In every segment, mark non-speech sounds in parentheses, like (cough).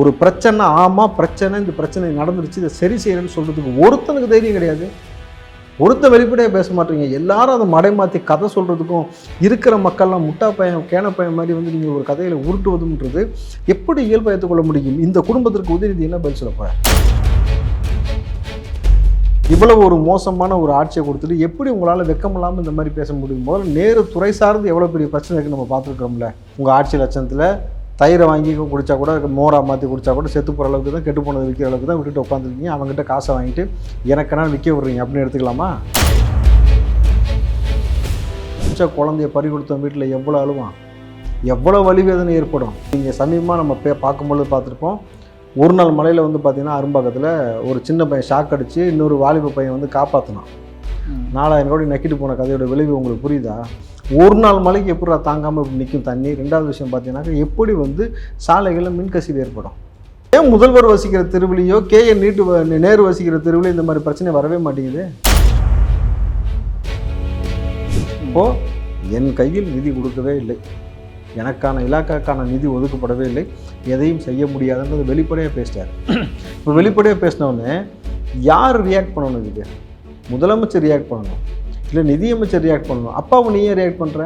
ஒரு பிரச்சனை ஆமாம் பிரச்சனை இந்த பிரச்சனை நடந்துருச்சு இதை சரி செய்யறேன்னு சொல்கிறதுக்கு ஒருத்தனுக்கு தைரியம் கிடையாது. ஒருத்த வெளிப்படையாக பேச மாட்டீங்க. எல்லாரும் அதை மடைமாற்றி கதை சொல்கிறதுக்கும் இருக்கிற மக்கள்லாம் முட்டா பையன் கேன பையன் மாதிரி வந்து நீங்கள் ஒரு கதையில் உருட்டுவதுன்றது எப்படி இயல்பை ஏற்றுக்கொள்ள முடியும்? இந்த குடும்பத்திற்கு உதவி என்ன பதில் சொல்ல இவ்வளவு ஒரு மோசமான ஒரு ஆட்சியை கொடுத்துட்டு எப்படி உங்களால் வெக்கமில்லாமல் இந்த மாதிரி பேச முடியும்? முதல்ல நேரு துறை சார்ந்து எவ்வளோ பெரிய பிரச்சனை இருக்குன்னு நம்ம பார்த்துருக்கோம்ல உங்கள் ஆட்சி லட்சணத்தில் தயிரை வாங்கி குடிச்சா கூட மோரா மாற்றி குடிச்சா கூட செத்து போகிற அளவுக்கு தான் கெட்டு போனது விற்கிற அளவுக்கு தான் விட்டுட்டு உட்காந்துருக்கீங்க அவங்ககிட்ட காசை வாங்கிட்டு எனக்கென்னா விற்க விடுறீங்க அப்படின்னு எடுத்துக்கலாமா? பிடிச்ச குழந்தைய பறி கொடுத்த வீட்டில் எவ்வளோ அழுவான்? எவ்வளோ வலி வேதனை ஏற்படும்? நீங்கள் சமீபமாக நம்ம பே பார்க்கும்பொழுது பார்த்துருப்போம் ஒரு நாள் மலையில் வந்து பார்த்தீங்கன்னா அரும்பாக்கத்தில் ஒரு சின்ன பையன் ஷாக் அடித்து இன்னொரு வாலிப பையன் வந்து காப்பாற்றினான் நாலாயிரம் கோடி நக்கிட்டு போன கதையோட விளைவு உங்களுக்கு புரியுதா? ஒரு நாள் மலைக்கு எப்படி தாங்காமல் இப்படி நிற்கும் தண்ணி? ரெண்டாவது விஷயம் பார்த்தீங்கன்னாக்கா எப்படி வந்து சாலைகளில் மின்கசிவு ஏற்படும்? ஏன் முதல்வர் வசிக்கிற தெருவிலையோ கே என் நீட்டு நேரு வசிக்கிற தெருவிலையும் இந்த மாதிரி பிரச்சனை வரவே மாட்டேங்குது? இப்போ என் கையில் நிதி கொடுக்கவே இல்லை. எனக்கான இலாக்காக்கான நிதி ஒதுக்கப்படவே இல்லை. எதையும் செய்ய முடியாதுன்றது வெளிப்படையாக பேசிட்டார். இப்போ வெளிப்படையாக பேசினோடனே யார் ரியாக்ட் பண்ணணும் இதுக்கு? முதலமைச்சர் ரியாக்ட் பண்ணணும். இல்லை நிதியமைச்சர் ரியாக்ட் பண்ணணும். அப்பாவை நீ ஏன் ரியாக்ட் பண்ணுற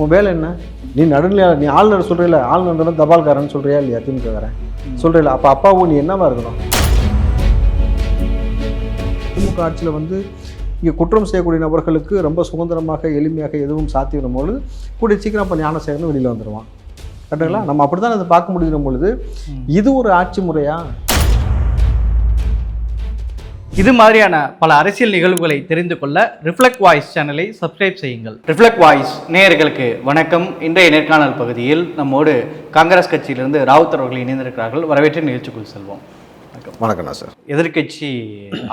உன் வேலை என்ன? நீ நடுநிலையா நீ ஆளுநர் சொல்கிறீல ஆளுநர் தபால்காரன் சொல்கிறியா இல்லையா? திமுககாரன் சொல்கிறீல அப்போ அப்பாவும் நீ என்னவா இருக்கணும்? திமுக ஆட்சியில் வந்து இங்கே குற்றம் செய்யக்கூடிய நபர்களுக்கு ரொம்ப சுதந்திரமாக எளிமையாக எதுவும் சாத்திடும் பொழுது கூடிய சீக்கிரம் அப்போ ஞானசேகரன் வெளியில் வந்துடுவான் கரெக்டுங்களா? நம்ம அப்படி தான் அதை பார்க்க முடிகிற பொழுது இது ஒரு ஆட்சி முறையா? இது மாதிரியான பல அரசியல் நிகழ்வுகளை தெரிந்து கொள்ள ரிஃப்ளெக்ட் வாய்ஸ் சேனலை சப்ஸ்கிரைப் செய்யுங்கள். ரிஃப்ளெக்ட் வாய்ஸ் நேயர்களுக்கு வணக்கம். இன்றைய நேர்காணல் பகுதியில் நம்மோடு காங்கிரஸ் கட்சியிலிருந்து ராவுத் அவர்கள் இணைந்திருக்கிறார்கள். வரவேற்று நிகழ்ச்சிக்குள் செல்வோம். வணக்கம். சார். எதிர்க்கட்சி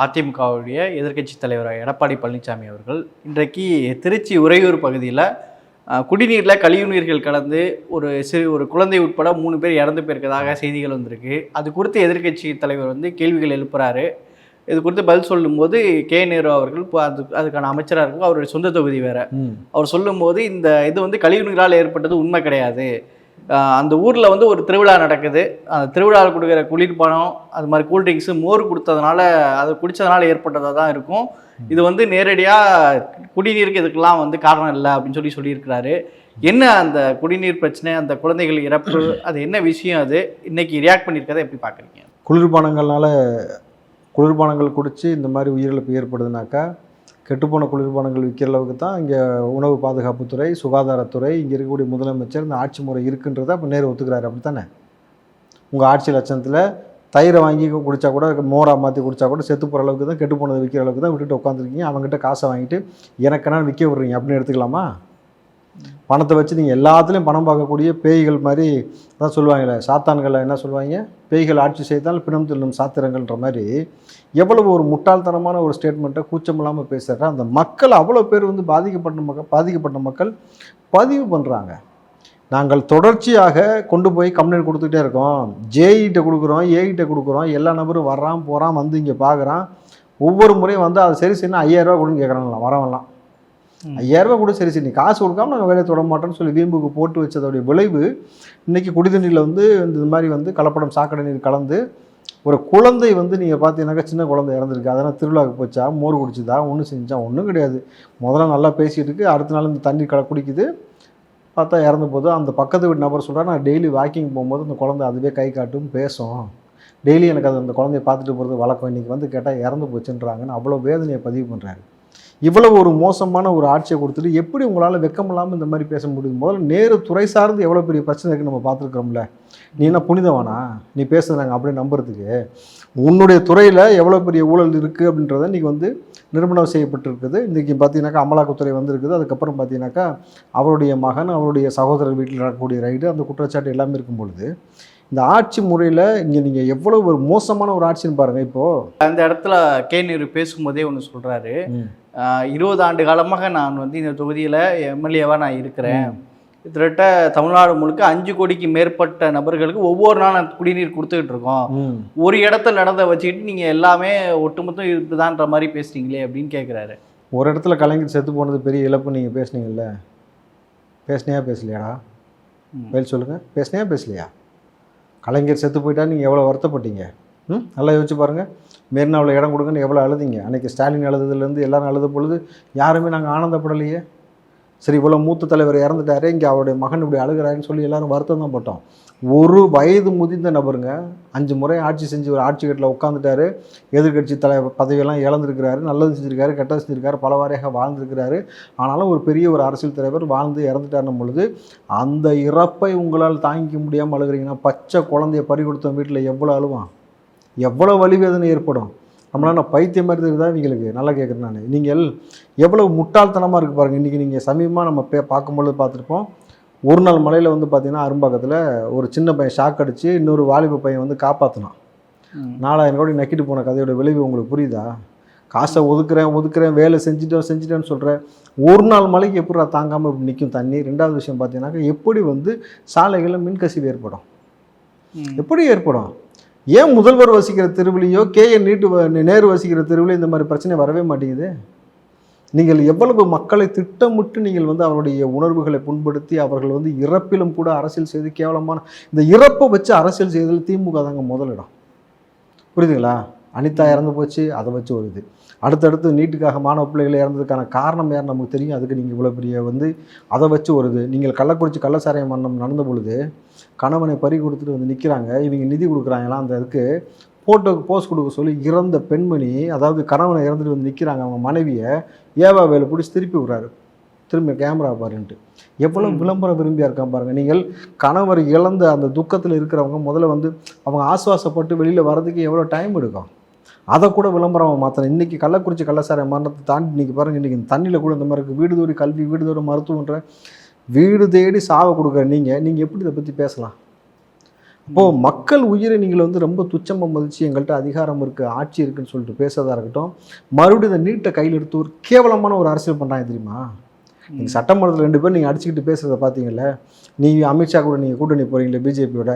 அதிமுகவுடைய எதிர்க்கட்சி தலைவர் எடப்பாடி பழனிசாமி அவர்கள் இன்றைக்கு திருச்சி உறையூர் பகுதியில் குடிநீரில் கழிவுநீர்கள் கலந்து ஒரு சிறு ஒரு குழந்தை உட்பட மூணு பேர் இறந்து போயிருக்கதாக செய்திகள் வந்திருக்கு. அது குறித்து எதிர்க்கட்சி தலைவர் வந்து கேள்விகள் எழுப்புறாரு. இது குறித்து பதில் சொல்லும்போது கே நேரு அவர்கள் இப்போ அது அதுக்கான அமைச்சராக இருக்கும். அவருடைய சொந்த தொகுதி வேற. அவர் சொல்லும்போது இந்த இது வந்து கழிவுநீரால் ஏற்பட்டது உண்மை கிடையாது. அந்த ஊரில் வந்து ஒரு திருவிழா நடக்குது. அந்த திருவிழாவில் கொடுக்குற குளிர்பானம் அது மாதிரி கூல்ட்ரிங்க்ஸு மோர் கொடுத்ததுனால அது குடித்ததுனால ஏற்பட்டதாக தான் இருக்கும். இது வந்து நேரடியாக குடிநீருக்கு இதுக்கெல்லாம் வந்து காரணம் இல்லை அப்படின்னு சொல்லி சொல்லியிருக்கிறாரு. என்ன அந்த குடிநீர் பிரச்சனை அந்த குழந்தைகள் இறப்பு அது என்ன விஷயம் அது? இன்னைக்கு ரியாக்ட் பண்ணியிருக்கதை எப்படி பார்க்குறீங்க? குளிர்பானங்கள்னால குளிர்பானங்கள் குடித்து இந்த மாதிரி உயிரிழப்பு ஏற்படுதுனாக்கா கெட்டுப்போன குளிர்பானங்கள் விற்கிற அளவுக்கு தான் இங்கே உணவு பாதுகாப்புத்துறை சுகாதாரத்துறை இங்கே இருக்கக்கூடிய முதலமைச்சர் இந்த ஆட்சி முறை இருக்குன்றதை அப்போ நேரு ஒத்துக்கிறாரு. அப்படி தானே உங்கள் ஆட்சி லட்சணத்தில் தயிரை வாங்கி குடித்தா கூட மோரா மாற்றி குடித்தா கூட செத்து போகிற அளவுக்கு தான் கெட்டு போனது விற்கிற அளவுக்கு தான் விட்டுட்டு உட்காந்துருக்கீங்க அவங்ககிட்ட காசை வாங்கிட்டு எனக்கென்னா விற்க விடுறீங்க அப்படின்னு எடுத்துக்கலாமா? பணத்தை வச்சு நீங்கள் எல்லாத்துலேயும் பணம் பார்க்கக்கூடிய பேய்கள் மாதிரி அதான் சொல்லுவாங்களே சாத்தான்களை என்ன சொல்லுவாங்க? பேய்கள் ஆட்சி செய்தால் பிணம் தில்லும் சாத்திரங்கள்ன்ற மாதிரி எவ்வளவு ஒரு முட்டாள்தனமான ஒரு ஸ்டேட்மெண்ட்டை கூச்சம் இல்லாமல் பேசுகிற அந்த மக்கள் அவ்வளோ பேர் வந்து பாதிக்கப்பட்ட மக்கள் பாதிக்கப்பட்ட மக்கள் பதிவு பண்ணுறாங்க நாங்கள் தொடர்ச்சியாக கொண்டு போய் கம்ப்ளைண்ட் கொடுத்துட்டே இருக்கோம். ஜேஇட்ட கொடுக்குறோம் ஏஇட்ட கொடுக்குறோம். எல்லா நபரும் வர்றான் போகிறான் வந்து இங்கே பார்க்குறான் ஒவ்வொரு முறையும் வந்து அதை சரி செய்யணும் ஐயாயிரரூவா கொடுன்னு கேட்குறாங்களாம் வரவெல்லாம் ஐயாயிரரூபா கூட சரி சரி நீ காசு கொடுக்காம நாங்கள் வேலையை தொட மாட்டோம்னு சொல்லி வீம்புக்கு போட்டு வச்சதோடைய விளைவு இன்றைக்கி குடிதண்ணியில் வந்து இந்த மாதிரி வந்து கலப்படம் சாக்கடை நீர் கலந்து ஒரு குழந்தை வந்து நீங்கள் பார்த்தீங்கன்னாக்கா சின்ன குழந்தை இறந்துருக்கு. அதனால் திருவிழாவுக்கு போச்சா? மோர் குடிச்சுதா? ஒன்றும் செஞ்சா? ஒன்றும் கிடையாது. முதல்ல நல்லா பேசிகிட்டு இருக்கு. அடுத்த நாள் இந்த தண்ணி கலை குடிக்குது. பார்த்தா இறந்து போது அந்த பக்கத்து வீட்டு நபர் சொல்கிறா நான் டெய்லி வாக்கிங் போகும்போது அந்த குழந்தை அதுவே கை காட்டும் பேசும். டெய்லி எனக்கு அது அந்த குழந்தைய பார்த்துட்டு போகிறது வழக்கம். இன்றைக்கி வந்து கேட்டால் இறந்து போச்சுன்றாங்கன்னு அவ்வளோ வேதனையை பதிவு பண்ணுறாரு இவ்வளவு ஒரு மோசமான ஒரு ஆட்சியை கொடுத்துட்டு எப்படி உங்களால் வெக்கம் இல்லாமல் இந்த மாதிரி பேச முடியும் முதல்ல நேரு துறை சார்ந்து எவ்வளோ பெரிய பிரச்சனை இருக்குன்னு நம்ம பார்த்துருக்கோம்ல நீ என்ன புனிதவானா? நீ பேசுகிறாங்க அப்படியே நம்புறதுக்கு. உன்னுடைய துறையில் எவ்வளோ பெரிய ஊழல் இருக்குது அப்படின்றத இன்றைக்கி வந்து நிரூபணம் செய்யப்பட்டிருக்குது. இன்றைக்கி பார்த்தீங்கன்னாக்கா அமலாக்கத்துறை வந்திருக்குது. அதுக்கப்புறம் பார்த்தீங்கன்னாக்கா அவருடைய மகன் அவருடைய சகோதரர் வீட்டில் நடக்கக்கூடிய ரைடு அந்த குற்றச்சாட்டு எல்லாமே இருக்கும் பொழுது இந்த ஆட்சி முறையில் இங்கே நீங்கள் எவ்வளோ ஒரு மோசமான ஒரு ஆட்சின்னு பாருங்கள் இப்போது அந்த இடத்துல கே நேரு பேசும்போதே ஒன்று சொல்கிறாரு இருபது ஆண்டு காலமாக நான் வந்து இந்த தொகுதியில் எம்எல்ஏவாக நான் இருக்கிறேன். கிட்டத்தட்ட தமிழ்நாடு முழுக்க அஞ்சு கோடிக்கு மேற்பட்ட நபர்களுக்கு ஒவ்வொரு நாள் குடிநீர் கொடுத்துக்கிட்டு இருக்கோம். ஒரு இடத்துல நடந்த வச்சுக்கிட்டு நீங்கள் எல்லாமே ஒட்டுமொத்தம் இருக்குதான்ற மாதிரி பேசுறீங்களே அப்படின்னு கேட்குறாரு ஒரு இடத்துல கலைஞர் செத்து போனது பெரிய இழப்பு நீங்கள் பேசுனீங்கல்ல? பேசுனியா பேசலையாடா. பதில் சொல்லுங்கள் பேசுனியா பேசலையா? கலைஞர் செத்து போயிட்டா நீங்கள் எவ்வளோ வருத்தப்பட்டீங்க? ம்? நல்லா யோசிச்சு பாருங்கள் மெரினாவில் இடம் கொடுங்கன்னு எவ்வளோ அழுதிங்க? அன்றைக்கி ஸ்டாலின் அழுதுலேருந்து எல்லாரும் அழுத பொழுது யாருமே நாங்கள் ஆனந்தப்படலையே? சரி இவ்வளோ மூத்த தலைவர் இறந்துட்டாரு இங்கே அவருடைய மகன் இப்படி அழுகிறாருன்னு சொல்லி எல்லாரும் வருத்தம் தான் போட்டோம். ஒரு வயது முதிர்ந்த நபருங்க அஞ்சு முறை ஆட்சி செஞ்சு ஒரு ஆட்சி கட்டில் உட்காந்துட்டாரு எதிர்க்கட்சி தலை பதவியெல்லாம் இழந்திருக்கிறாரு நல்லது செஞ்சுருக்காரு கெட்டது செஞ்சுருக்காரு பல வாரியாக வாழ்ந்திருக்கிறாரு. ஆனாலும் ஒரு பெரிய ஒரு அரசியல் தலைவர் வாழ்ந்து இறந்துட்டாருன்னும் பொழுது அந்த இறப்பை உங்களால் தாங்கிக்க முடியாமல் அழுகிறீங்கன்னா பச்சை குழந்தைய பறி கொடுத்த வீட்டில் எவ்வளோ அழுவான்? எவ்வளோ வலிவேதனை ஏற்படும்? நம்மளால் நான் பைத்தியம் மாதிரி தெரியுதா? இவங்களுக்கு நல்லா கேட்குறேன் நான். நீங்கள் எவ்வளோ முட்டாள்தனமாக இருக்குது பாருங்கள் இன்றைக்கி நீங்கள் சமீபமாக நம்ம பே பார்க்கும்பொழுது பார்த்துருப்போம். ஒரு நாள் மலையில் வந்து பார்த்தீங்கன்னா அரும்பாக்கத்தில் ஒரு சின்ன பையன் ஷாக் அடித்து இன்னொரு வாலிப பையன் வந்து காப்பாற்றினான். நாலாயிரம் கோடி நக்கிட்டு போன கதையோட விளைவு உங்களுக்கு புரியுதா? காசை ஒதுக்குறேன் ஒதுக்குறேன் வேலை செஞ்சுட்டேன் செஞ்சுட்டேன்னு சொல்கிறேன் ஒரு நாள் மலைக்கு எப்படி தாங்காமல் இப்படி நிற்கும் தண்ணி? ரெண்டாவது விஷயம் பார்த்தீங்கன்னாக்கா எப்படி வந்து சாலைகளில் மின்கசிவு ஏற்படும். எப்படி ஏற்படும்? ஏன் முதல்வர் வசிக்கிற தெருவிலையோ கே. என். நீட்டு நேரு வசிக்கிற தெருவிலையோ இந்த மாதிரி பிரச்சனை வரவே மாட்டேங்குது? நீங்கள் எவ்வளவு மக்களை திட்டமிட்டு நீங்கள் வந்து அவருடைய உணர்வுகளை புண்படுத்தி அவர்கள் வந்து இறப்பிலும் கூட அரசியல் செய்து கேவலமான இந்த இறப்பை வச்சு அரசியல் செய்ததில் திமுக தாங்க முதலிடம் புரியுதுங்களா? அனிதா இறந்து போச்சு அதை வச்சு ஒரு இது. அடுத்தடுத்து நீட்டுக்காக மாணவ பிள்ளைகளை இறந்ததுக்கான காரணம் யார் நமக்கு தெரியும்? அதுக்கு நீங்கள் இவ்வளோ பெரிய வந்து அதை வச்சு ஒரு இது. நீங்கள் கள்ளக்குறிச்சி கள்ளசாராய மன்னம் நடந்த பொழுது கணவனை பறி கொடுத்துட்டு வந்து நிற்கிறாங்க இவங்க நிதி கொடுக்குறாங்களாம் அந்த இதுக்கு ஃபோட்டோக்கு போஸ்ட் கொடுக்க சொல்லி இறந்த பெண்மணி அதாவது கணவனை இறந்துட்டு வந்து நிற்கிறாங்க அவங்க மனைவியை ஏவா வேலை பிடிச்சி திருப்பி விட்றாரு. திரும்பி கேமரா பாருன்ட்டு. எவ்வளோ விளம்பரம் விரும்பியா இருக்கான் பாருங்கள் நீங்கள் கணவர் இழந்த அந்த துக்கத்தில் இருக்கிறவங்க முதல்ல வந்து அவங்க ஆசுவாசப்பட்டு வெளியில் வர்றதுக்கு எவ்வளோ டைம் எடுக்கும்? அதை கூட விளம்பரம் மாற்றணும் இன்றைக்கி கள்ளக்குறிச்சி கள்ளசாரை மரணத்தை தாண்டி இன்றைக்கி பாருங்கள் இன்றைக்கி தண்ணியில் கூட இந்த மாதிரி இருக்குது வீடு தேடி கல்வி வீடு தேடி மருத்துவன்ற வீடு தேடி சாவை கொடுக்குற நீங்கள் நீங்கள் எப்படி இதை பற்றி பேசலாம்? அப்போது மக்கள் உயிரை நீங்கள் வந்து ரொம்ப துச்சமாக மதித்து எங்கள்கிட்ட அதிகாரம் இருக்குது ஆட்சி இருக்குன்னு சொல்லிட்டு பேசுறதா இருக்கட்டும் மறுபடியும் இந்த நீட்டை கையில் எடுத்து ஒரு கேவலமான ஒரு அரசியல் பண்ணுறாங்க தெரியுமா? நீங்கள் சட்டமன்றத்தில் ரெண்டு பேர் நீங்கள் அடிச்சுக்கிட்டு பேசுகிறத பார்த்தீங்கல்ல நீ அமித்ஷா கூட நீங்கள் கூட்டணி போகிறீங்களே பிஜேபியோட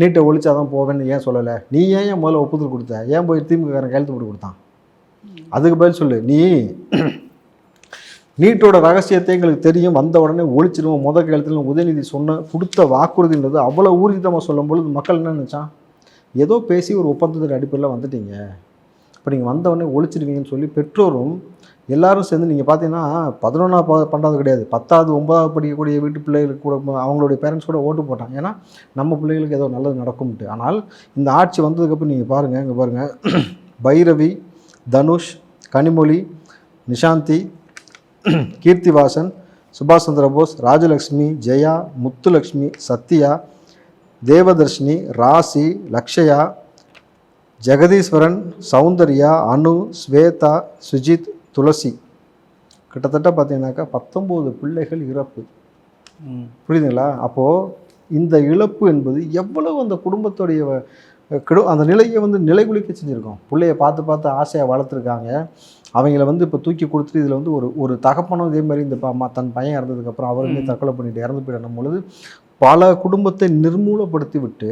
நீட்டை ஒழிச்சா தான் போவேன்னு ஏன் சொல்லலை? நீ ஏன் ஏன் முதல்ல ஒப்புதல் கொடுத்த? ஏன் போய் திமுககாரன் கையெழுத்து போட்டு கொடுத்தான்? அதுக்கு பதில் சொல்லு. நீ நீட்டோட ரகசியத்தை எங்களுக்கு தெரியும். வந்த உடனே ஒழிச்சிருவோம். முத கையெழுத்தில் உதயநிதி சொன்ன கொடுத்த வாக்குறுதின்றது அவ்வளோ ஊர்ஜிதமாக சொல்லும்பொழுது மக்கள் என்ன நினச்சான்? ஏதோ பேசி ஒரு ஒப்பந்தத்தின் அடிப்படையில் வந்துட்டீங்க. இப்போ நீங்கள் வந்த உடனே ஒழிச்சிடுவீங்கன்னு சொல்லி பெற்றோரும் எல்லாரும் சேர்ந்து நீங்கள் பார்த்தீங்கன்னா பதினொன்றா பண்ணுறது கிடையாது. பத்தாவது ஒன்பதாவது படிக்கக்கூடிய வீட்டு பிள்ளைகளுக்கு கூட அவங்களுடைய பேரண்ட்ஸ் கூட ஓட்டு போட்டாங்க. ஏன்னா நம்ம பிள்ளைகளுக்கு ஏதோ நல்லது நடக்கும்ட்டு. ஆனால் இந்த ஆட்சி வந்ததுக்கப்புறம் நீங்கள் பாருங்கள் இங்கே பாருங்கள் பைரவி தனுஷ் கனிமொழி நிஷாந்தி (clears throat) கீர்த்திவாசன் சுபாஷ் சந்திர போஸ் ராஜலக்ஷ்மி ஜெயா முத்துலக்ஷ்மி சத்யா தேவதர்ஷினி ராசி லக்ஷயா ஜெகதீஸ்வரன் சௌந்தர்யா அனு ஸ்வேதா சுஜித் துளசி. கிட்டத்தட்ட பார்த்தீங்கன்னாக்கா பத்தொம்போது பிள்ளைகள் இறப்பு. புரியுதுங்களா? அப்போது இந்த இழப்பு என்பது எவ்வளவு அந்த குடும்பத்துடைய கிடு அந்த நிலையை வந்து நிலைகுலிக்க செஞ்சுருக்கோம்? பிள்ளைய பார்த்து பார்த்து ஆசையாக வளர்த்துருக்காங்க. அவங்கள வந்து இப்போ தூக்கி கொடுத்துட்டு இதில் வந்து ஒரு ஒரு தகப்பனும் இதே மாதிரி இந்த தன் பையன் இறந்ததுக்கப்புறம் அவருமே தற்கொலை பண்ணிட்டு இறந்து போயிடணும் பொழுது பல குடும்பத்தை நிர்மூலப்படுத்தி விட்டு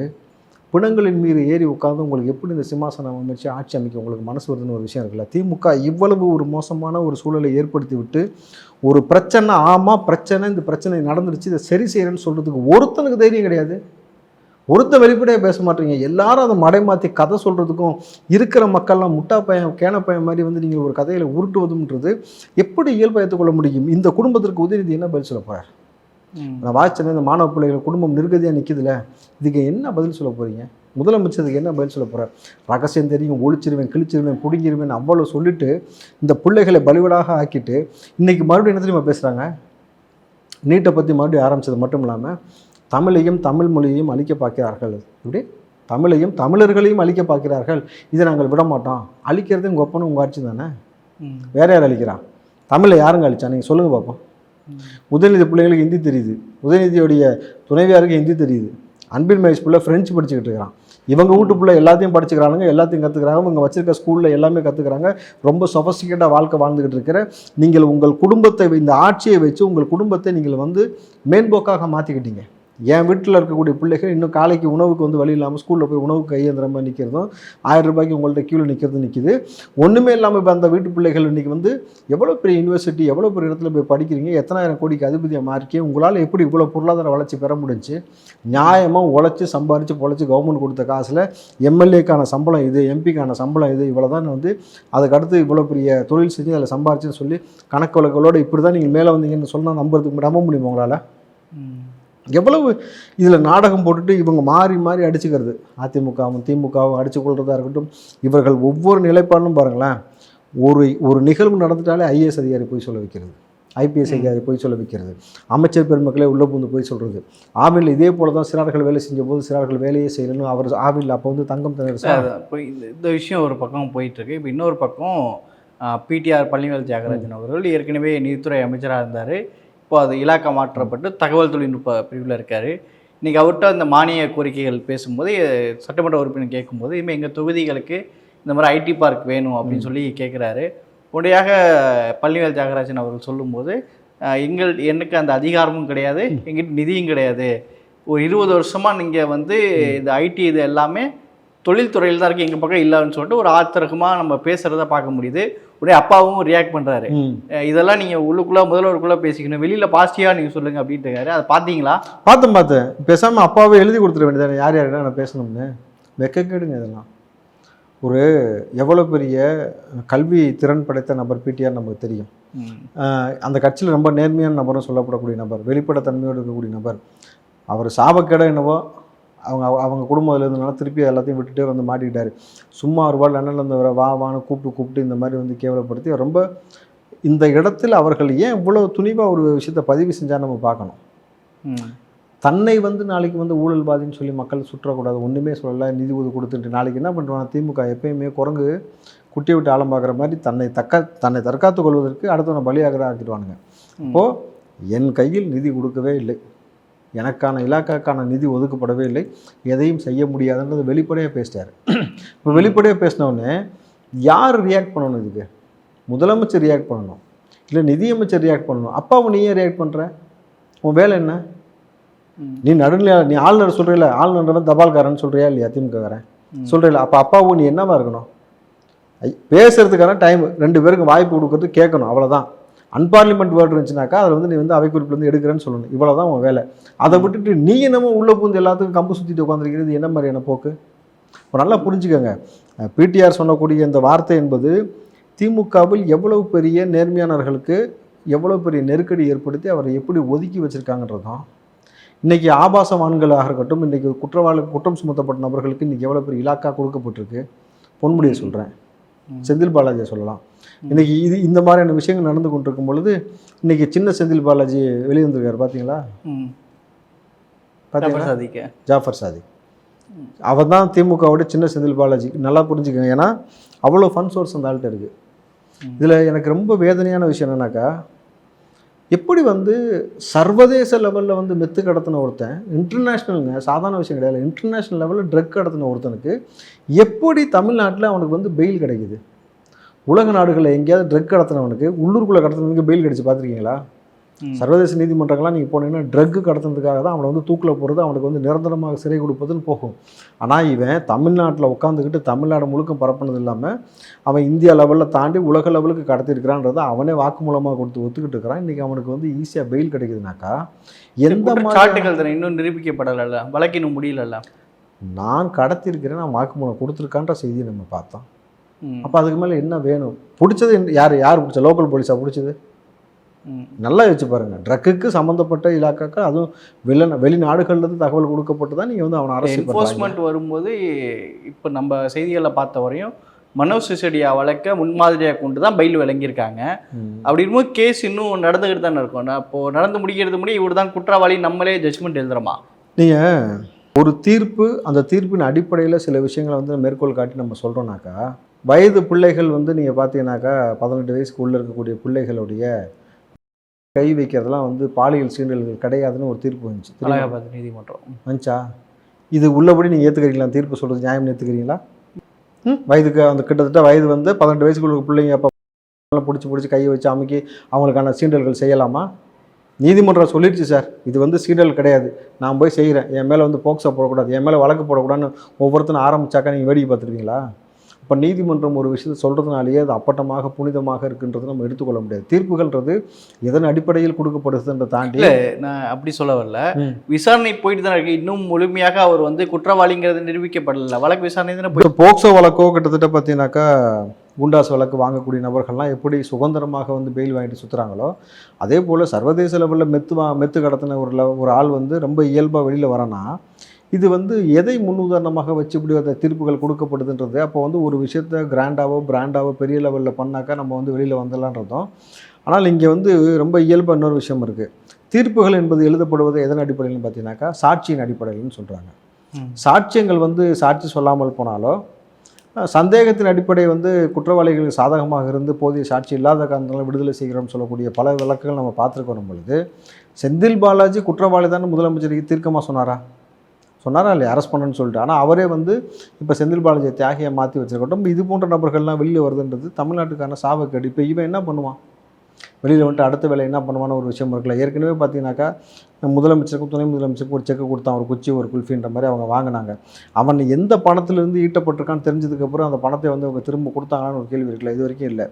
பிணங்களின் மீது ஏறி உட்கார்ந்து உங்களுக்கு எப்படி இந்த சிம்மாசனம் அமைச்சு ஆட்சி அமைக்க உங்களுக்கு மனசு வருதுன்னு ஒரு விஷயம் இருக்குல்ல? திமுக இவ்வளவு ஒரு மோசமான ஒரு சூழலை ஏற்படுத்தி விட்டு ஒரு பிரச்சனை ஆமாம் பிரச்சனை இந்த பிரச்சனை நடந்துருச்சு இதை சரி செய்யறேன்னு சொல்கிறதுக்கு ஒருத்தனுக்கு தைரியம் கிடையாது. ஒருத்தன் வெளிப்படையாக பேச மாட்டீங்க. எல்லாரும் அதை மடைமாற்றி கதை சொல்கிறதுக்கும் இருக்கிற மக்கள்லாம் முட்டா பையன் கேன பையன் மாதிரி வந்து நீங்கள் ஒரு கதையில் உருட்டுவதுன்றது எப்படி இயல்பை ஏற்றுக்கொள்ள முடியும்? இந்த குடும்பத்திற்கு உதயநிதி என்ன பதில் சொல்ல போகிறார். நான் வாய்ச்சேன் இந்த மாணவ பிள்ளைகள் குடும்பம் நிர்கதியாக நிற்கிதுல இதுக்கு என்ன பதில் சொல்ல போகிறீங்க முதலமைச்சருக்கு என்ன பதில் சொல்ல போகிறார் ரகசியம் தெரியும் ஒழிச்சிருவேன் கிழிச்சிருவேன் பிடிங்கிருவேன் அவ்வளோ சொல்லிட்டு இந்த பிள்ளைகளை பலிவடாக ஆக்கிட்டு இன்னைக்கு மறுபடியும் என்ன தெரியுமா பேசுகிறாங்க நீட்டை பற்றி மறுபடியும் ஆரம்பிச்சது மட்டும் இல்லாமல் தமிழையும் தமிழ் மொழியையும் அழிக்க பார்க்கிறார்கள். இப்படி தமிழையும் தமிழர்களையும் அழிக்க பார்க்கிறார்கள். இதை நாங்கள் விட மாட்டோம். அழிக்கிறது உங்கள் ஒப்பனும் உங்கள் ஆட்சி தானே. வேற யார் அழிக்கிறான் தமிழை யாருங்க அழிச்சா? நீங்கள் சொல்லுங்கள் பார்ப்போம் உதயநிதி பிள்ளைகளுக்கு ஹிந்தி தெரியுது. உதயநிதியுடைய துணைவியாருக்கு ஹிந்தி தெரியுது. அன்பில் மகேஷ் பிள்ளை ஃப்ரெஞ்சு படிச்சுக்கிட்டு இருக்கிறான். இவங்க வீட்டு பிள்ளை எல்லாத்தையும் படிச்சுக்கிறானுங்க எல்லாத்தையும் கற்றுக்குறாங்க இவங்க வச்சிருக்க ஸ்கூலில் எல்லாமே கற்றுக்குறாங்க ரொம்ப சொஃபஸ்டிகேட்டாக வாழ்க்கை வாழ்ந்துக்கிட்டு இருக்கிற நீங்கள் உங்கள் குடும்பத்தை இந்த ஆட்சியை வச்சு உங்கள் குடும்பத்தை நீங்கள் வந்து மேன்போக்காக மாற்றிக்கிட்டீங்க என் வீட்டில் இருக்கக்கூடிய பிள்ளைகள் இன்னும் காலைக்கு உணவுக்கு வந்து வழி இல்லாமல் ஸ்கூலில் போய் உணவுக்கு கையேந்திர மாதிரி நிற்கிறதும் ஆயிரம் ரூபாய்க்கு உங்கள்ட்ட கியூவில் நிற்கிறது நிற்கிது ஒன்றுமே இல்லாமல் இப்போ அந்த வீட்டு பிள்ளைகள் இன்றைக்கி வந்து எவ்வளோ பெரிய யூனிவர்சிட்டி எவ்வளோ பெரிய இடத்துல போய் படிக்கிறீங்க? எத்தனாயிரம் கோடிக்கு அதிபதியாக மாறிக்கே உங்களால் எப்படி இவ்வளோ பொருளாதார வளர்ச்சி பெற முடிஞ்சு? நியாயமாக உழைச்சி சம்பாரித்து பொழைச்சி கவர்மெண்ட் கொடுத்த காசில் எம்எல்ஏக்கான சம்பளம் இது எம்பிக்கான சம்பளம் இது இவ்வளோ தான் வந்து அதுக்கடுத்து இவ்வளோ பெரிய தொழில் செஞ்சு அதில் சம்பாரிச்சுன்னு சொல்லி கணக்கு வழக்குகளோடு இப்படி தான் நீங்கள் மேலே வந்தீங்கன்னு சொன்னால் நம்புறதுக்கு நம்ப முடியுமா உங்களால்? எவ்வளவு இதில் நாடகம் போட்டுட்டு இவங்க மாறி மாறி அடிச்சுக்கிறது. அதிமுகவும் திமுகவும் அடிச்சு கொள்றதா இருக்கட்டும் இவர்கள் ஒவ்வொரு நிலைப்பாடும் பாருங்களேன் ஒரு ஒரு நிகழ்வு நடந்துட்டாலே ஐஏஎஸ் அதிகாரி போய் சொல்ல வைக்கிறது. ஐபிஎஸ் அதிகாரி போய் சொல்ல வைக்கிறது. அமைச்சர் பெருமக்களே உள்ளே புந்து போய் சொல்கிறது ஆவியில் இதே போல தான் சிறார்கள் வேலை செஞ்ச போது சிறார்கள் வேலையே செய்யணும்னு அவர் ஆவியில் அப்போ வந்து தங்கம் திணறு இந்த விஷயம் ஒரு பக்கம் போயிட்டு இருக்கு இப்போ இன்னொரு பக்கம் பிடிஆர் பழனிவேல் தியாகராஜன் அவர்கள் ஏற்கனவே நீதித்துறை அமைச்சராக இருந்தார். இப்போ அது இலாக்கா மாற்றப்பட்டு தகவல் தொழில்நுட்ப பிரிவில் இருக்கார். இன்றைக்கி அவர்கிட்ட அந்த மானிய கோரிக்கைகள் பேசும்போது சட்டமன்ற உறுப்பினர் கேட்கும்போது இனிமேல் எங்கள் தொகுதிகளுக்கு இந்த மாதிரி ஐடி பார்க் வேணும் அப்படின்னு சொல்லி கேட்குறாரு. உடையாக பள்ளிவேல் தியாகராஜன் அவர்கள் சொல்லும்போது எங்கள் எனக்கு அந்த அதிகாரமும் கிடையாது எங்கிட்ட நிதியும் கிடையாது. ஒரு இருபது வருஷமாக நீங்கள் வந்து இந்த ஐடி இது எல்லாமே தொழில்துறையில் தான் இருக்குது எங்கள் பக்கம் இல்லைன்னு சொல்லிட்டு ஒரு ஆத்திரகமாக நம்ம பேசுகிறத பார்க்க முடியுது. உடனே அப்பாவும் ரியாக்ட் பண்ணுறாரு இதெல்லாம் நீங்கள் உள்ளுக்குள்ளே முதல்வருக்குள்ளே பேசிக்கணும். வெளியில் பாசிட்டிவாக நீங்கள் சொல்லுங்கள் அப்படின்ட்டு அதை பார்த்தீங்களா? பார்த்தேன் பார்த்தேன். பேசாமல் அப்பாவே எழுதி கொடுத்துட வேண்டியதானே? யார் யார்கிட்ட நான் பேசணும்னு? வெக்கக்கேடுங்க இதெல்லாம். ஒரு எவ்வளோ பெரிய கல்வி திறன் படைத்த நபர் பிடிஆர் நமக்கு தெரியும். அந்த கட்சியில் ரொம்ப நேர்மையான நபரும் சொல்லப்படக்கூடிய நபர் வெளிப்படைத்தன்மையோடு இருக்கக்கூடிய நபர். அவர் சாபக்கேட என்னவோ அவங்க அவங்க குடும்பம் இதுல இருந்தனால திருப்பி எல்லாத்தையும் விட்டுட்டு வந்து மாட்டிக்கிட்டாரு. சும்மா ஒரு ரூபாய் லண்டன்ல இருந்தவரை வா வான்னு கூப்பிட்டு கூப்பிட்டு இந்த மாதிரி வந்து கேவலப்படுத்தி ரொம்ப இந்த இடத்துல அவர்கள் ஏன் இவ்வளோ துணிவாக ஒரு விஷயத்தை பதிவு செஞ்சால் நம்ம பார்க்கணும். தன்னை வந்து நாளைக்கு வந்து ஊழல்வாதின்னு சொல்லி மக்கள் சுற்றக்கூடாது ஒன்றுமே சொல்லலை நிதி உதவி கொடுத்துட்டு நாளைக்கு என்ன பண்ணுவாங்க திமுக எப்பயுமே குரங்கு குட்டியை விட்டு ஆழம் பார்க்குற மாதிரி தன்னை தக்க தன்னை தற்காத்து கொள்வதற்கு அடுத்தவனை பலியாகிற ஆக்கிடுவானுங்க. இப்போது என் கையில் நிதி கொடுக்கவே இல்லை. எனக்கான இலாக்காக்கான நிதி ஒதுக்கப்படவே இல்லை. எதையும் செய்ய முடியாதுன்றது வெளிப்படையாக பேசிட்டார். இப்போ வெளிப்படையாக பேசினவுடனே யார் ரியாக்ட் பண்ணணும் இதுக்கு? முதலமைச்சர் ரியாக்ட் பண்ணணும். இல்லை நிதியமைச்சர் ரியாக்ட் பண்ணணும். அப்பாவை நீ ஏன் ரியாக்ட் பண்ணுற உன் வேலை என்ன. நீ நடுநிலை நீ ஆளுநர் சொல்கிறீல ஆளுநர் தபால்காரன் சொல்கிறியா இல்லையா திமுககாரன் சொல்கிறீல அப்போ அப்பாவும் நீ என்னவா இருக்கணும்? ஐ பேசுறதுக்கான டைம் ரெண்டு பேருக்கு வாய்ப்பு கொடுக்கறது கேட்கணும் அவ்வளோதான் அன்பார்லிமெண்ட் வேர்டு இருந்துச்சுனாக்கா அதில் வந்து நீ வந்து அவை குறிப்பிலேருந்து எடுக்கிறேன்னு சொல்லணும். இவ்வளோ தான் உன் வேலை. அதை விட்டுட்டு நீ என்னமோ உள்ளே பூந்து எல்லாத்துக்கும் கம்பு சுற்றிட்டு உட்காந்துருக்கிறது என்ன மாதிரியான போக்கு? இப்போ நல்லா புரிஞ்சுக்கோங்க. பிடிஆர் சொன்னக்கூடிய இந்த வார்த்தை என்பது திமுகவில் எவ்வளவு பெரிய நேர்மையானவர்களுக்கு எவ்வளவு பெரிய நெருக்கடி ஏற்படுத்தி அவரை எப்படி ஒதுக்கி வச்சுருக்காங்கன்றதும் இன்றைக்கி ஆபாசவான்களாக இருக்கட்டும் இன்றைக்கி குற்றவாளி குற்றம் சுமத்தப்பட்ட நபர்களுக்கு இன்றைக்கி எவ்வளோ பெரிய இலாக்கா கொடுக்கப்பட்டிருக்கு. பொன்முடியை சொல்கிறேன் செந்தில் பாலாஜியை சொல்லலாம். இன்றைக்கி இது இந்த மாதிரியான விஷயங்கள் நடந்து கொண்டிருக்கும் பொழுது இன்றைக்கி சின்ன செந்தில் பாலாஜி வெளியே வந்திருக்காரு பார்த்தீங்களா பார்த்தீங்களா சாதிக்க. ஜாஃபர் சாதி. அவர் தான் திமுகவோட சின்ன செந்தில் பாலாஜி. நல்லா புரிஞ்சுக்கங்க. ஏன்னா அவ்வளோ ஃபன் சோர்ஸ் அந்த ஆள்கிட்ட இருக்குது இதில் எனக்கு ரொம்ப வேதனையான விஷயம் என்னன்னாக்கா எப்படி வந்து சர்வதேச லெவலில் வந்து மெத்து கடத்தின ஒருத்தன் இன்டர்நேஷ்னலுங்க சாதாரண விஷயம் கிடையாது. இன்டர்நேஷ்னல் லெவலில் ட்ரக் கடத்தின ஒருத்தனுக்கு எப்படி தமிழ்நாட்டில் அவனுக்கு வந்து பெயில் கிடைக்குது? உலக நாடுகளில் எங்கேயாவது ட்ரக் கடத்தினவனுக்கு உள்ளூருக்குள்ளே கடத்தினவனுக்கு பெயில் கிடைச்சு பார்த்துருக்கீங்களா. சர்வதேச நீதிமன்றங்கள்லாம் நீங்கள் போனீங்கன்னா ட்ரக்கு கடத்தினதுக்காக தான் அவனை வந்து தூக்கில் போகிறது அவனுக்கு வந்து நிரந்தரமாக சிறை கொடுப்பதுன்னு போகும். ஆனால் இவன் தமிழ்நாட்டில் உட்காந்துக்கிட்டு தமிழ்நாடு முழுக்க பரப்புனது இல்லாமல் அவன் இந்தியா லெவலில் தாண்டி உலக லெவலுக்கு கடத்திருக்கிறான்றதை அவனே வாக்குமூலமாக கொடுத்து ஒத்துக்கிட்டு இருக்கிறான். இன்றைக்கி அவனுக்கு வந்து ஈஸியாக பெயில் கிடைக்குதுனாக்கா எந்த மாதிரி இன்னும் நிரூபிக்கப்படலைல்ல வழக்கு இன்னும் முடியலல்ல? நான் கடத்திருக்கிறேன் நான் வாக்குமூலம் கொடுத்துருக்கான்ற செய்தியை நம்ம பார்த்தோம். அப்போ அதுக்கு மேலே என்ன வேணும்? பிடிச்சது யார் யார் பிடிச்ச? லோக்கல் போலீஸாக பிடிச்சது? நல்லா யோசிச்சு பாருங்க. ட்ரக்குக்கு சம்மந்தப்பட்ட இலாக்காக்கள் அதுவும் வெளி வெளிநாடுகள்லேருந்து தகவல் கொடுக்கப்பட்டு தான் நீங்கள் வந்து அவனை அரசு என்ஃபோர்ஸ்மெண்ட் வரும்போது இப்போ நம்ம செய்திகளை பார்த்த வரையும் மனோஜ் சிசோடியா வழக்க முன்மாதிரியாக கொண்டு தான் பயில் விளங்கியிருக்காங்க. அப்படி இருக்கும்போது கேஸ் இன்னும் நடந்துக்கிட்டு தானே இருக்கும். நான் இப்போ நடந்து முடிக்கிறது முடிய இவர் தான் குற்றவாளி நம்மளே ஜட்ஜ்மெண்ட் எழுதுறோமா? நீங்கள் ஒரு தீர்ப்பு அந்த தீர்ப்பின் அடிப்படையில் சில விஷயங்களை வந்து மேற்கோள் காட்டி நம்ம சொல்கிறோம்னாக்கா வயது பிள்ளைகள் வந்து நீங்கள் பார்த்தீங்கன்னாக்கா பதினெட்டு வயசுக்கு உள்ளே இருக்கக்கூடிய பிள்ளைகளுடைய கை வைக்கிறதெல்லாம் வந்து பாலியல் சீண்டல்கள் கிடையாதுன்னு ஒரு தீர்ப்பு வந்துச்சு? அலகாபாத் நீதிமன்றம். வந்துச்சா? இது உள்ளபடி நீங்கள் ஏற்றுக்கிறீங்களா தீர்ப்பு சொல்கிறது நியாயம் ஏற்றுக்கிறீங்களா ம்? வயதுக்கு அந்த கிட்டத்தட்ட வயது வந்து பதினெட்டு வயசுக்குள்ள பிள்ளைங்க அப்போ பிடிச்சி பிடிச்சி கையை வச்சு அமுக்கி அவங்களுக்கான சீண்டல்கள் செய்யலாமா? நீதிமன்றம் சொல்லிடுச்சு சார். இது வந்து சீடல் கிடையாது. நான் போய் செய்கிறேன் என் மேலே வந்து போக்சோ போடக்கூடாது. என் மேலே வழக்கு போடக்கூடாதுன்னு ஒவ்வொருத்தரும் ஆரம்பிச்சாக்கா நீங்கள் வேடிக்கை பார்த்துருவீங்களா இப்போ நீதிமன்றம் ஒரு விஷயத்தை சொல்கிறதுனாலேயே அது அப்பட்டமாக புனிதமாக இருக்குன்றது நம்ம எடுத்துக்கொள்ள முடியாது. தீர்ப்புகள்ன்றது எதன் அடிப்படையில் கொடுக்கப்படுதுன்ற தாண்டி நான் அப்படி சொல்ல வரல. விசாரணை போயிட்டு தான் இருக்கு. இன்னும் முழுமையாக அவர் வந்து குற்றவாளிங்கிறது நிரூபிக்கப்படல. வழக்கு விசாரணை போய் போக்சோ வழக்கோ கிட்டத்தட்ட பார்த்தீங்கன்னாக்கா குண்டாஸ் வழக்கு வாங்கக்கூடிய நபர்கள்லாம் எப்படி சுதந்திரமாக வந்து பெயில் வாங்கிட்டு சுற்றுறாங்களோ அதே போல் சர்வதேச லெவலில் மெத்து வா மெத்து கடத்தின ஒரு ஒரு ஆள் வந்து ரொம்ப இயல்பாக வெளியில் வரனா இது வந்து எதை முன்னுதாரணமாக வச்சு இப்படி அந்த தீர்ப்புகள் கொடுக்கப்படுதுன்றது அப்போ வந்து ஒரு விஷயத்த கிராண்டாவோ பிராண்டாவோ பெரிய லெவலில் பண்ணாக்கா நம்ம வந்து வெளியில் வந்துடலான்றதும் ஆனால் இங்கே வந்து ரொம்ப இயல்பாக இன்னொரு விஷயம் இருக்குது தீர்ப்புகள் என்பது எழுதப்படுவது எதன் அடிப்படையில்னு பார்த்தீங்கன்னாக்கா சாட்சியின் அடிப்படையில்னு சொல்கிறாங்க. சாட்சியங்கள் வந்து சாட்சி சொல்லாமல் போனாலோ சந்தேகத்தின் அடிப்படை வந்து குற்றவாளிகளுக்கு சாதகமாக இருந்து போதிய சாட்சி இல்லாத காரணத்தால் விடுதலை செய்கிறோம்னு சொல்லக்கூடிய பல விளக்குகள் நம்ம பார்த்துருக்கோம் பொழுது செந்தில் பாலாஜி குற்றவாளி தான் முதலமைச்சருக்கு தீர்க்கமாக சொன்னாரா? சொன்னாரா இல்லையா? அரெஸ்ட் பண்ணுன்னு சொல்லிட்டு. ஆனால் அவரே வந்து இப்போ செந்தில் பாலாஜியை தியாகியை மாற்றி வச்சிருக்கட்டும். இது போன்ற நபர்கள்லாம் வெளியில் வருதுன்றது தமிழ்நாட்டுக்கான சாபக்கேடு இப்போ இவன் என்ன பண்ணுவான்? வெளியில் வந்துட்டு அடுத்த வேலை என்ன பண்ணுவான்னு ஒரு விஷயம் இருக்குல்ல. ஏற்கனவே பார்த்தீங்கன்னாக்கா முதலமைச்சருக்கும் துணை முதலமைச்சருக்கும் ஒரு செக்கு கொடுத்தான். ஒரு குச்சி ஒரு குல்ஃபின்ற மாதிரி அவங்க வாங்கினாங்க. அவன் எந்த பணத்திலிருந்து ஈட்டப்பட்டிருக்கான்னு தெரிஞ்சதுக்கப்புறம் அந்த பணத்தை வந்து அவங்க திரும்ப கொடுத்தாங்களான்னு ஒரு கேள்வி இருக்குல்ல. இது வரைக்கும் இல்லை.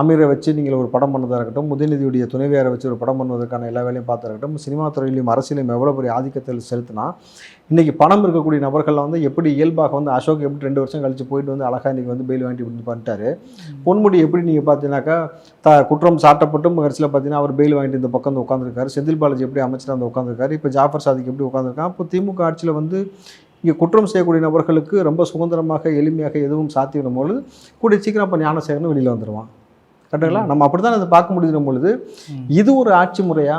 அமீரை வச்சு நீங்கள் ஒரு படம் பண்ணதாக இருக்கட்டும் உதயநிதியுடைய துணைவியாரை வச்சு ஒரு படம் பண்ணுவதற்கான எல்லா வேலையும் பார்த்தா இருக்கட்டும் சினிமா துறையிலையும் அரசியலையும் எவ்வளோ பெரிய ஆதிக்கத்தில் செலுத்தினா இன்றைக்கி பணம் இருக்கக்கூடிய நபர்கள்லாம் வந்து எப்படி இயல்பாக வந்து அசோக் எப்படி ரெண்டு வருஷம் கழிச்சு போயிட்டு வந்து அழகாக இன்றைக்கி வந்து பெயில் வாங்கிட்டு வந்து பண்ணிட்டாரு. பொன்முடி எப்படி நீங்கள் பார்த்தீங்கன்னாக்கா த குற்றம் சாட்டப்பட்டும் கடைசியில் பார்த்தீங்கன்னா அவர் பெயில் வாங்கிட்டு இந்த பக்கம் வந்து உட்காந்துருக்காரு செந்தில் பாலாஜி எப்படி அமைச்சர் வந்து உட்காந்துருக்காரு இப்போ ஜாஃபர் சாதிக் எப்படி உட்காந்துருக்கான் இப்போ திமுக ஆட்சியில் வந்து இங்கே குற்றம் செய்யக்கூடிய நபர்களுக்கு ரொம்ப சுதந்திரமாக எளிமையாக எதுவும் சாத்திடும் பொழுது கூடிய சீக்கிரம் அப்போ ஞானசேகரன் வெளியில் வந்துடுவான் கரெக்டுங்களா? நம்ம அப்படி தான் அதை பார்க்க முடியுற பொழுது. இது ஒரு ஆட்சி முறையா?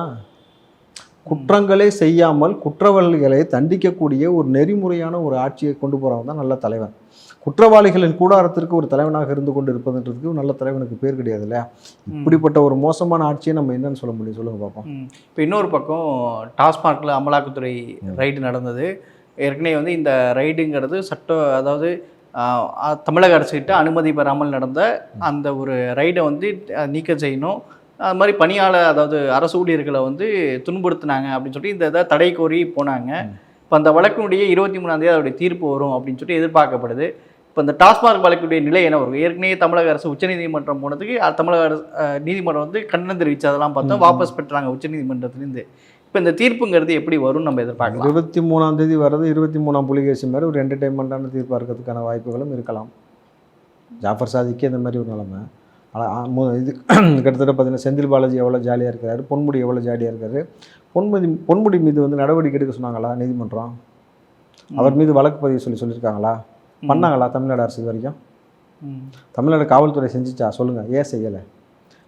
குற்றங்களே செய்யாமல் குற்றவாளிகளை தண்டிக்கக்கூடிய ஒரு நெறிமுறையான ஒரு ஆட்சியை கொண்டு போகிறவன் தான் நல்ல தலைவன். குற்றவாளிகளின் கூடாரத்திற்கு ஒரு தலைவனாக இருந்து கொண்டு இருப்பதுன்றதுக்கு நல்ல தலைவனுக்கு பேர் கிடையாது இல்லையா இப்படிப்பட்ட ஒரு மோசமான ஆட்சியை நம்ம என்னன்னு சொல்ல முடியும்? சொல்லுங்க பார்ப்போம் இப்போ இன்னொரு பக்கம் டாஸ்மார்க்கில் அமலாக்கத்துறை ரைடு நடந்தது. ஏற்கனவே வந்து இந்த ரைடுங்கிறது சட்ட அதாவது தமிழக அரசுகிட்ட அனுமதி பெறாமல் நடந்த அந்த ஒரு ரைடை வந்து நீக்கம் செய்யணும். அது மாதிரி பணியாளர் அதாவது அரசு ஊழியர்களை வந்து துன்புறுத்துனாங்க அப்படின்னு சொல்லிட்டு இந்த இதை தடை கோரி போனாங்க. இப்போ அந்த வழக்கினுடைய இருபத்தி மூணாம் தேதி அதோடைய தீர்ப்பு வரும் அப்படின்னு சொல்லிட்டு எதிர்பார்க்கப்படுது. இப்போ இந்த டாஸ்மார்க் வழக்குடைய நிலை என்ன வரும்? ஏற்கனவே தமிழக அரசு உச்சநீதிமன்றம் போனதுக்கு தமிழக அரசு நீதிமன்றம் வந்து கண்டனம் தெரிவிச்சு அதெல்லாம் பார்த்தோம். வாபஸ் பெற்றாங்க உச்சநீதிமன்றத்திலேருந்து இப்போ இந்த தீர்ப்புங்கிறது எப்படி வரும்னு நம்ம எதிர்பார்க்கலாம்? இருபத்தி மூணாம் தேதி வர்றது இருபத்தி மூணாம் புலிகேசி மாதிரி ஒரு என்டர்டைன்மெண்ட்டான தீர்ப்பாக இருக்கிறதுக்கான வாய்ப்புகளும் இருக்கலாம். ஜாஃபர் சாதிக்கே இந்த மாதிரி ஒரு நிலைமை. ஆனால் இது (clears throat) கிட்டத்தட்ட பார்த்தீங்கன்னா செந்தில் பாலாஜி எவ்வளோ ஜாலியாக இருக்காரு பொன்முடி எவ்வளோ ஜாலியாக இருக்காரு? பொன்முடி பொன்முடி மீது வந்து நடவடிக்கை எடுக்க சொன்னாங்களா நீதிமன்றம்? அவர் மீது வழக்கு பதிவு சொல்லி சொல்லியிருக்காங்களா? பண்ணாங்களா தமிழ்நாடு அரசு இது வரைக்கும். தமிழ்நாடு காவல்துறை செஞ்சுச்சா? சொல்லுங்கள் ஏன் செய்யலை?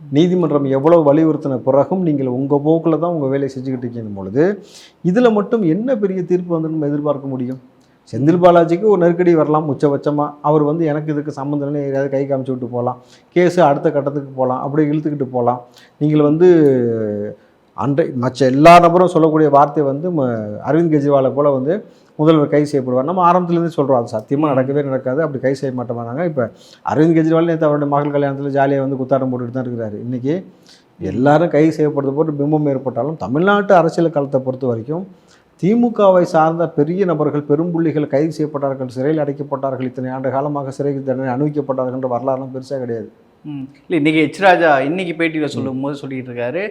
நீதிமன்றம் எவ்வளோ வலியுறுத்தின பிறகும் நீங்கள் உங்கள் போக்கில் தான் உங்கள் வேலையை செஞ்சுக்கிட்டு இருக்கீங்க பொழுது இதில் மட்டும் என்ன பெரிய தீர்ப்பு வந்து நம்ம எதிர்பார்க்க முடியும்? செந்தில் பாலாஜிக்கு ஒரு நெருக்கடி வரலாம் உச்சபட்சமாக அவர் வந்து எனக்கு இதுக்கு சம்மந்தம் இல்லை எதையாவது கை காமிச்சு விட்டு போகலாம். கேஸு அடுத்த கட்டத்துக்கு போகலாம். அப்படியே இழுத்துக்கிட்டு போகலாம். நீங்கள் வந்து அன்றை மற்ற எல்லா நபரும் சொல்லக்கூடிய வார்த்தை வந்து அரவிந்த் கெஜ்ரிவாலை போல் வந்து முதல்வர் கைது செய்யப்படுவார். நம்ம ஆரம்பத்துலேருந்து சொல்கிறோம் அது சத்தியமாக நடக்கவே நடக்காது அப்படி கைது செய்ய மாட்டோமானாங்க இப்போ அரவிந்த் கெஜ்ரிவால் நேற்று அவருடைய மகள் கல்யாணத்தில் ஜாலியாக வந்து குத்தாட்டம் போட்டுட்டு தான் இருக்கிறாரு. இன்றைக்கி எல்லாரும் கைது செய்யப்படுறது போட்டு பிம்பம் ஏற்பட்டாலும் தமிழ்நாட்டு அரசியல் காலத்தை பொறுத்த வரைக்கும் திமுகவை சார்ந்த பெரிய நபர்கள் பெரும்புள்ளிகள் கைது செய்யப்பட்டார்கள் சிறையில் அடைக்கப்பட்டார்கள் இத்தனை ஆண்டு காலமாக சிறை தண்டனை அனுபவிக்கப்பட்டார்கள்ன்ற வரலாறுலாம் பெருசாக கிடையாது. இல்ல இன்னைக்கு எச் ராஜா இன்னைக்கு பேட்டியில் சொல்லும் போது சொல்லிட்டு இருக்காரு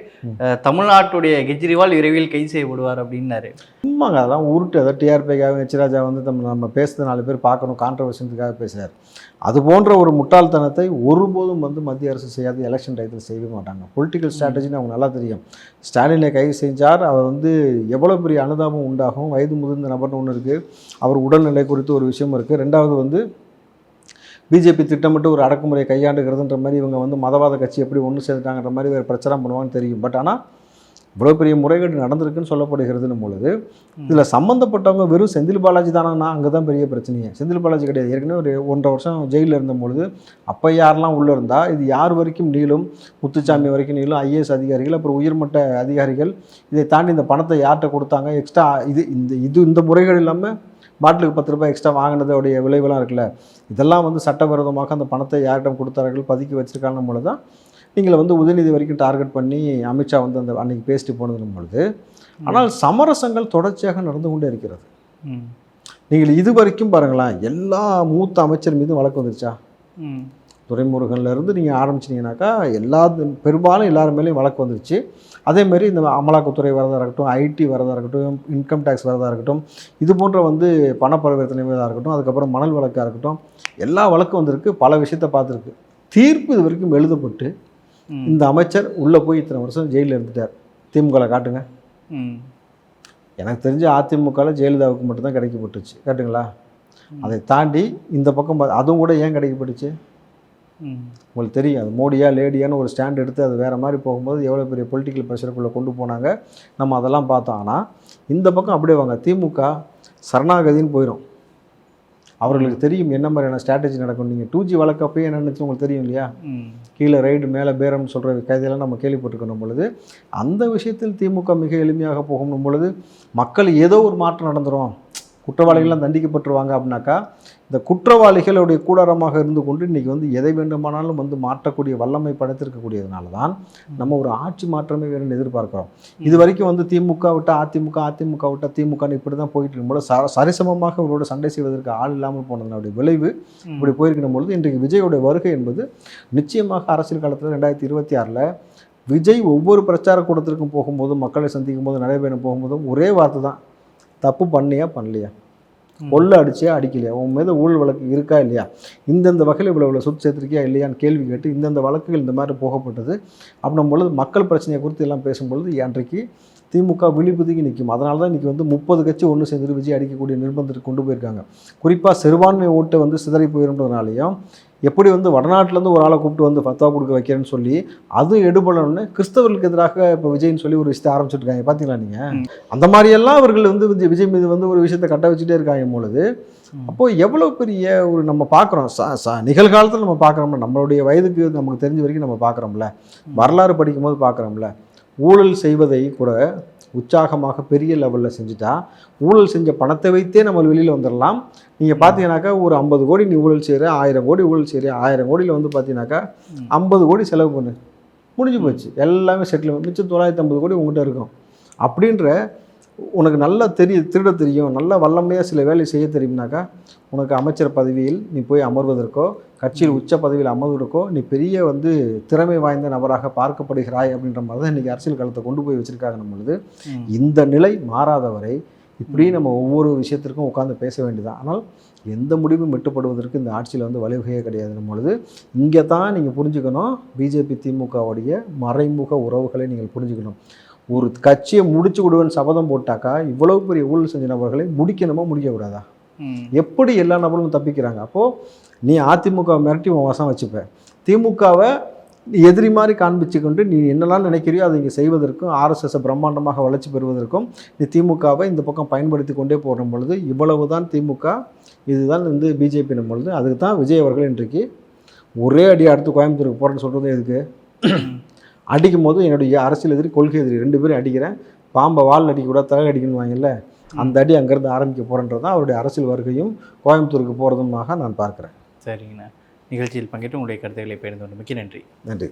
தமிழ்நாட்டுடைய கெஜ்ரிவால் விரைவில் கைது செய்யப்படுவார் அப்படின்னாரு. சும்மாங்க அதெல்லாம் உருட்டு. அதாவது டிஆர்பிக்காக எச்ராஜா வந்து நம்ம நம்ம பேசுறது நாலு பேர் பார்க்கணும் கான்ட்ரவர்ஷனுக்காக பேசுகிறார் அது போன்ற ஒரு முட்டாள்தனத்தை ஒருபோதும் வந்து மத்திய அரசு செய்யாது எலெக்ஷன் டயத்தில் செய்யவே மாட்டாங்க. பொலிட்டிக்கல் ஸ்ட்ராட்டஜின்னு அவங்க நல்லா தெரியும். ஸ்டாலினை கைது செஞ்சார். அவர் வந்து எவ்வளோ பெரிய அனுதாபம் உண்டாகும். வயது முதிர்ந்த நபர்னு ஒன்று இருக்குது அவர் உடல்நிலை குறித்து ஒரு விஷயம் இருக்குது ரெண்டாவது வந்து பிஜேபி திட்டமிட்டு ஒரு அடக்குமுறையை கையாண்டுகிறதுன்ற மாதிரி இவங்க வந்து மதவாத கட்சி எப்படி ஒன்று சேர்ந்துட்டாங்கிற மாதிரி வேறு பிரச்சாரம் பண்ணுவாங்கன்னு தெரியும். பட் ஆனால் இவ்வளோ பெரிய முறைகேடு நடந்திருக்குன்னு சொல்லப்படுகிறதுன்னு பொழுது இதில் சம்மந்தப்பட்டவங்க வெறும் செந்தில் பாலாஜி தானா அங்கே தான் பெரிய பிரச்சனையே. செந்தில் பாலாஜி கிடையாது. ஏற்கனவே ஒரு ஒன்றரை வருஷம் ஜெயிலில் இருந்த பொழுது அப்போ யாரெல்லாம் உள்ளே இருந்தால் இது யார் வரைக்கும் நீளும்? முத்துச்சாமி வரைக்கும் நீளும்? ஐஏஎஸ் அதிகாரிகள் அப்புறம் உயர்மட்ட அதிகாரிகள் இதை தாண்டி இந்த பணத்தை யார்கிட்ட கொடுத்தாங்க? எக்ஸ்ட்ரா இது இந்த இது இந்த முறைகள் இல்லாமல் பாட்டிலுக்கு பத்து ரூபாய் எக்ஸ்ட்ரா வாங்கினதோடைய விளைவுலாம் இருக்குல்ல இதெல்லாம் வந்து சட்டவிரோதமாக அந்த பணத்தை யாரிடம் கொடுத்தார்கள் பதுக்கி வச்சிருக்காங்க பொழுது தான் நீங்கள் வந்து உதயநிதி வரைக்கும் டார்கெட் பண்ணி அமித்ஷா வந்து அந்த அன்னைக்கு பேசிட்டு போனதும் பொழுது ஆனால் சமரசங்கள் தொடர்ச்சியாக நடந்து கொண்டே இருக்கிறது. ம். நீங்கள் இது வரைக்கும் பாருங்களேன் எல்லா மூத்த அமைச்சர் மீதும் வழக்கு வந்துருச்சா? இருந்து நீங்கள் ஆரம்பிச்சிட்டிங்கனாக்கா எல்லா பெரும்பாலும் எல்லார் மேலேயும் வழக்கு வந்துருச்சு. அதேமாரி இந்த அமலாக்கத்துறை வரதாக இருக்கட்டும் ஐடி வரதாக இருக்கட்டும் இன்கம் டேக்ஸ் வரதாக இருக்கட்டும் இது போன்ற வந்து பண பரிவர்த்தனை இருக்கட்டும் அதுக்கப்புறம் மணல் வழக்காக இருக்கட்டும் எல்லா வழக்கும் வந்திருக்கு பல விஷயத்தை பார்த்துருக்கு. தீர்ப்பு இது வரைக்கும் எழுதப்பட்டு. இந்த அமைச்சர் உள்ளே போய் இத்தனை வருஷம் ஜெயிலில் இருந்துட்டார். திமுகவில் காட்டுங்க. எனக்கு தெரிஞ்ச அதிமுகவில் ஜெயலலிதாவுக்கு மட்டும்தான் கிடைக்கப்பட்டுச்சு. கேட்டுங்களா? அதை தாண்டி இந்த பக்கம் அதுவும் கூட ஏன் கிடைக்கப்பட்டுச்சு? உங்களுக்கு தெரியும். அது மோடியா லேடியான்னு ஒரு ஸ்டாண்ட் எடுத்து அது வேறு மாதிரி போகும்போது எவ்வளோ பெரிய பொலிட்டிக்கல் ப்ரெஷருக்குள்ளே கொண்டு போனாங்க. நம்ம அதெல்லாம் பார்த்தோம். ஆனால் இந்த பக்கம் அப்படியே வாங்க. திமுக சரணாகதின்னு போயிடும் அவர்களுக்கு தெரியும் என்ன மாதிரியான ஸ்ட்ராட்டஜி நடக்கும். நீங்கள் டூ ஜி வழக்கப்பயே என்ன நினச்சி உங்களுக்கு தெரியும் இல்லையா? கீழே ரைடு மேலே பேரம்னு சொல்கிற கைதெல்லாம் நம்ம கேள்விப்பட்டிருக்கணும் பொழுது. அந்த விஷயத்தில் திமுக மிக எளிமையாக போகும் பொழுது மக்கள் ஏதோ ஒரு மாற்றம் நடந்துரும். குற்றவாளிகள்லாம் தண்டிக்கப்பட்டுருவாங்க அப்படின்னாக்கா இந்த குற்றவாளிகளுடைய கூடாரமாக இருந்து கொண்டு இன்றைக்கி வந்து எதை வேண்டுமானாலும் வந்து மாற்றக்கூடிய வல்லமை படைத்திருக்கக்கூடியதுனால தான் நம்ம ஒரு ஆட்சி மாற்றமே வேணும்னு எதிர்பார்க்குறோம். இது வரைக்கும் வந்து திமுக விட்டு அதிமுக அதிமுக விட்டு திமுகன்னு இப்படி தான் போயிட்டு இருக்கும்போது ச சரிசமமாக இவரோட சண்டை செய்வதற்கு ஆள் இல்லாமல் போனதனுடைய விளைவு இப்படி போயிருக்கிற பொழுது இன்றைக்கு விஜயோடைய வருகை என்பது நிச்சயமாக அரசியல் காலத்தில் ரெண்டாயிரத்தி இருபத்தி ஆறில் விஜய் ஒவ்வொரு பிரச்சார கூட்டத்திற்கும் போகும்போதும் மக்களை சந்திக்கும் போது நடைபெறும் போகும்போதும் ஒரே வார்த்தை தான் தப்பு பண்ணியா பண்ணலையா? கொள்ள அடிச்சியா அடிக்கலையா? உன் மீது ஊழல் வழக்கு இருக்கா இல்லையா? இந்தந்த வகையில் இவ்வளோ இவ்வளோ சொத்து சேர்த்துருக்கியா இல்லையான்னு கேள்வி கேட்டு இந்தந்த வழக்குகள் இந்த மாதிரி போகப்பட்டது. அப்படின்னும் பொழுது மக்கள் பிரச்சனையை குறித்து எல்லாம் பேசும்பொழுது அன்றைக்கு திமுக விழிப்புதுங்கி நிற்கும். அதனால தான் இன்றைக்கி வந்து முப்பது கட்சி ஒன்று சேர்ந்துட்டு விஜய் அடிக்கக்கூடிய நிர்பந்தத்துக்கு கொண்டு போயிருக்காங்க. குறிப்பாக சிறுபான்மை ஓட்டு வந்து சிதறி போயிருன்றதுனாலையும் எப்படி வந்து வடநாட்டிலேருந்து ஒரு ஆளை கூப்பிட்டு வந்து ஃபத்வா கொடுக்க வைக்கிறேன்னு சொல்லி அதுவும் எடுபடணும்னு கிறிஸ்தவர்களுக்கு எதிராக இப்போ விஜய்னு சொல்லி ஒரு விஷயத்தை ஆரம்பிச்சிருக்காங்க. பார்த்தீங்களா நீங்கள். அந்த மாதிரியெல்லாம் அவர்கள் வந்து விஜய் விஜய் மீது வந்து ஒரு விஷயத்தை கட்ட வச்சுட்டே இருக்காங்க பொழுது. அப்போது எவ்வளோ பெரிய ஒரு நம்ம பார்க்குறோம் ச ச நிகழ்காலத்தில் நம்ம பார்க்குறோம்ல நம்மளுடைய வயதுக்கு நமக்கு தெரிஞ்ச வரைக்கும் நம்ம பார்க்குறோம்ல வரலாறு படிக்கும்போது பார்க்குறோம்ல ஊழல் செய்வதை கூட உற்சாகமாக பெரிய லெவலில் செஞ்சுட்டா ஊழல் செஞ்ச பணத்தை வைத்தே நம்ம வெளியில் வந்துடலாம் நீங்கள் பார்த்தீங்கன்னாக்கா ஒரு ஐம்பது கோடி நீ ஊழல் செய்கிற ஆயிரம் கோடி ஊழல் செய்கிற ஆயிரம் கோடியில் வந்து பார்த்தீங்கன்னாக்கா. ஐம்பது கோடி செலவு பண்ணு. முடிஞ்சு போச்சு. எல்லாமே செட்டில் மிச்சம் தொள்ளாயிரத்தி ஐம்பது கோடி உங்கள்கிட்ட இருக்கும். அப்படின்ற உனக்கு நல்லா தெரிய திருட தெரியும் நல்ல வல்லமையாக சில வேலை செய்ய தெரியும்னாக்கா உனக்கு அமைச்சர் பதவியில் நீ போய் அமர்வதற்கோ கட்சியில் உச்ச பதவியில் அமர்வதற்கோ நீ பெரிய வந்து திறமை வாய்ந்த நபராக பார்க்கப்படுகிறாய் அப்படின்ற மாதிரி தான் இன்றைக்கி அரசியல் காலத்தை கொண்டு போய் வச்சுருக்காங்க நம்ம பொழுது. இந்த நிலை மாறாதவரை இப்படி நம்ம ஒவ்வொரு விஷயத்திற்கும் உட்காந்து பேச வேண்டியதான் ஆனால் எந்த முடிவும் எட்டுப்படுவதற்கு இந்த ஆட்சியில் வந்து வழிவகையே கிடையாது. பொழுது இங்கே தான் நீங்கள் புரிஞ்சுக்கணும் பிஜேபி திமுகவுடைய மறைமுக உறவுகளை நீங்கள் புரிஞ்சுக்கணும். ஒரு கட்சியை முடிச்சு விடுவேன்னு சபதம் போட்டாக்கா இவ்வளவு பெரிய ஊழல் செஞ்ச நபர்களை முடிக்கணுமா முடிக்கக்கூடாதா எப்படி எல்லா நபர்களும் தப்பிக்கிறாங்க? அப்போது நீ அதிமுக மிரட்டி உன் வசம் வச்சுப்ப. திமுகவை எதிரி மாதிரி காண்பிச்சு கொண்டு நீ என்னெல்லாம் நினைக்கிறியோ அதை இங்கே செய்வதற்கும் ஆர்எஸ்எஸை பிரம்மாண்டமாக வளர்ச்சி பெறுவதற்கும் நீ திமுகவை இந்த பக்கம் பயன்படுத்தி கொண்டே போகிற பொழுது இவ்வளவு தான் திமுக இதுதான் வந்து பிஜேபி பொழுது அதுக்கு தான் விஜய் அவர்கள் இன்றைக்கு ஒரே அடி அடுத்து கோயம்புத்தூருக்கு போகிறேன்னு சொல்கிறது எதுக்கு? அடிக்கும் போது என்னுடைய அரசியல் எதிரி கொள்கை எதிரி ரெண்டு பேரும் அடிக்கிறேன். பாம்பை வால் அடிக்கக்கூடாது தலை அடிக்கணும் வாங்கல அந்த அடி அங்கேருந்து ஆரம்பிக்க போகிறன்றது தான் அவருடைய அரசியல் வருகையும் கோயம்புத்தூருக்கு போகிறதுமாக நான் பார்க்குறேன். சரிங்கண்ணா. நிகழ்ச்சியில் பங்கேற்று உங்களுடைய கருத்துக்களை பகிர்ந்து கொண்டு மிக்க நன்றி. நன்றி.